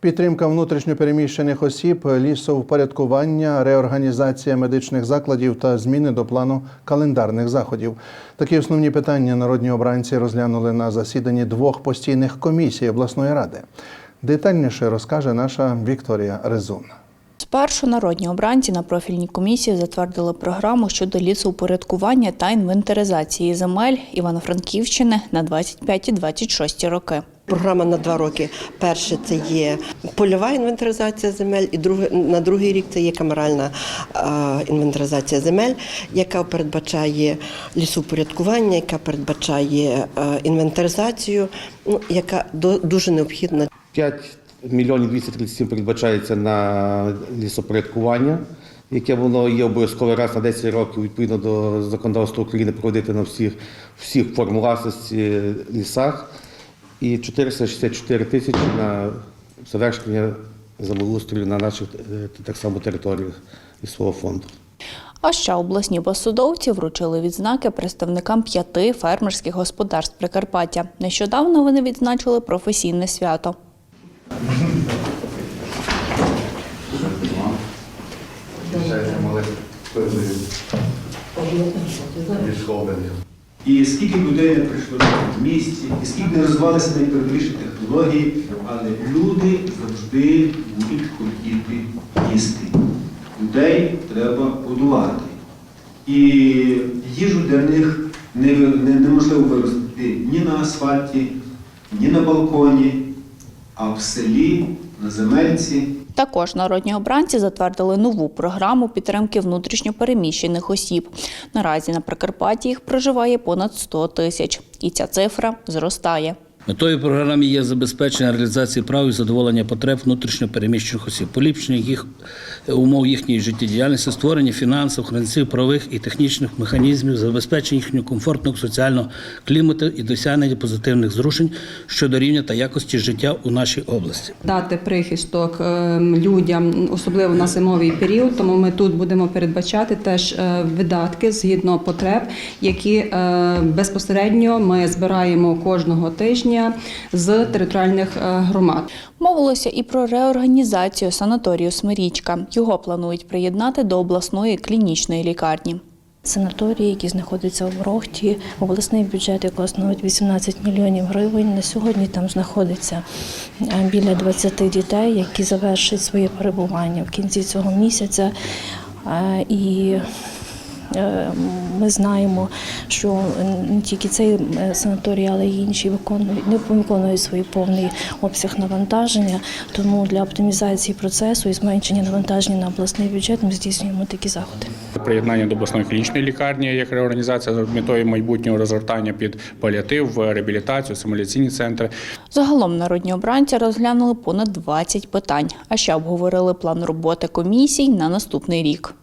Підтримка внутрішньопереміщених осіб, лісовпорядкування, реорганізація медичних закладів та зміни до плану календарних заходів. Такі основні питання народні обранці розглянули на засіданні двох постійних комісій обласної ради. Детальніше розкаже наша Вікторія Резун. Спершу народні обранці на профільній комісії затвердили програму щодо лісоупорядкування та інвентаризації земель Івано-Франківщини на 25-26 роки. Програма на два роки. Перше це є польова інвентаризація земель, і друге на другий рік це є камеральна е, інвентаризація земель, яка передбачає лісопорядкування, яка передбачає е, інвентаризацію, ну яка до, дуже необхідна 5 мільйонів 237 передбачається на лісопорядкування, яке воно є обов'язково раз на 10 років відповідно до законодавства України проводити на всіх всіх форм власності лісах. І 464 тисячі на завершення землеустрою на наших е, так само територіях лісового фонду. А ще обласні посадовці вручили відзнаки представникам п'яти фермерських господарств Прикарпаття. Нещодавно вони відзначили професійне свято. І скільки людей не прийшло в місті, і скільки не розвивалися найпередовіші технології, але люди завжди будуть хотіти їсти. Людей треба годувати. І їжу для них не- не- неможливо виростити ні на асфальті, ні на балконі, а в селі, на земельці. Також народні обранці затвердили нову програму підтримки внутрішньопереміщених осіб. Наразі на Прикарпатті їх проживає понад 100 тисяч, і ця цифра зростає. Метою програми є забезпечення реалізації прав і задоволення потреб внутрішньо переміщених осіб, поліпшення їх умов їхньої життєдіяльності, створення фінансових, організаційних, правових і технічних механізмів, забезпечення їхнього комфортного соціального клімату і досягнення позитивних зрушень щодо рівня та якості життя у нашій області. дати прихисток е, людям, особливо на зимовий період. Тому ми тут будемо передбачати теж е, видатки згідно потреб, які е, безпосередньо ми збираємо кожного тижня з територіальних е, громад. Мовилося і про реорганізацію санаторію Смирічка. Його планують приєднати до обласної клінічної лікарні. Санаторії, які знаходяться в Рохті, обласний бюджет якого становить 18 мільйонів гривень. На сьогодні там знаходиться е, біля 20 дітей, які завершать своє перебування в кінці цього місяця. Е, І ми знаємо, що не тільки цей е, санаторій, але й інші виконують не виконують свій повний обсяг навантаження. Тому для оптимізації процесу і зменшення навантаження на обласний бюджет ми здійснюємо такі заходи. Приєднання до обласної клінічної лікарні як реорганізація з метою майбутнього розгортання під паліатив, реабілітацію, симуляційні центри. Загалом народні обранці розглянули понад 20 питань, а ще обговорили план роботи комісій на наступний рік.